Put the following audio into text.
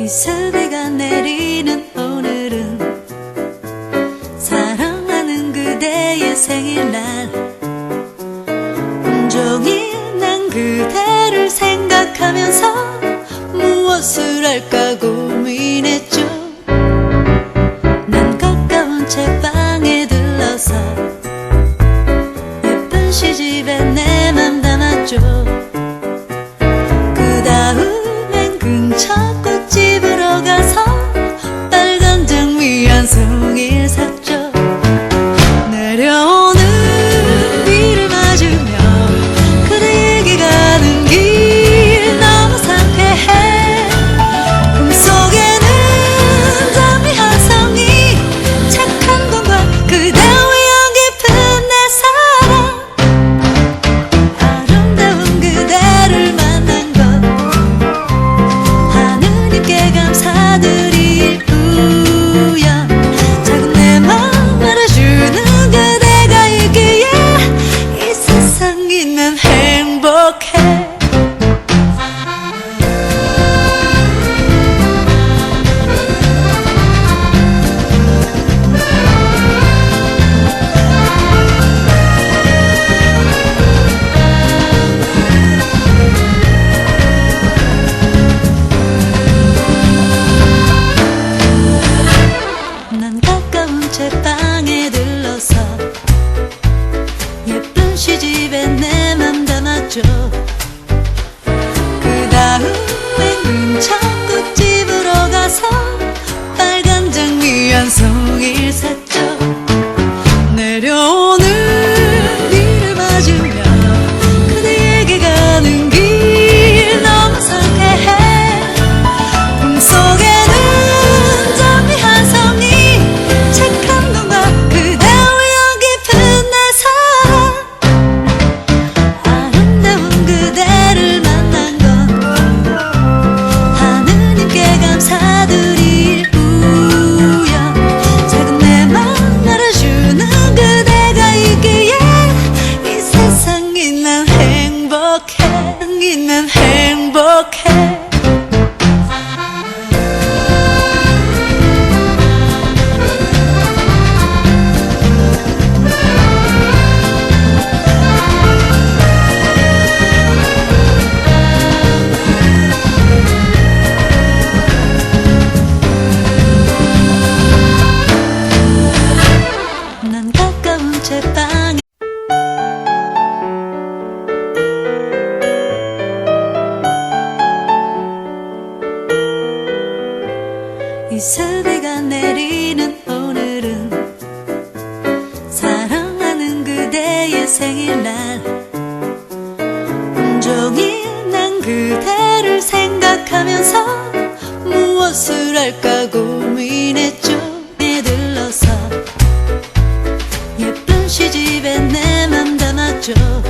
이 세비가 내리는 오늘은 사랑하는 그대의 생일날 온종일 난 그대를 생각하면서 무엇을 할까 고민했죠. 난 가까운 제 방에 들러서 예쁜 시집에 내 맘 담았죠. 비스비가 내리는 오늘은 사랑하는 그대의 생일날. 온종일 난 그대를 생각하면서 무엇을 할까 고민했죠. 내들러서. 예쁜 시집에 내 맘 담았죠.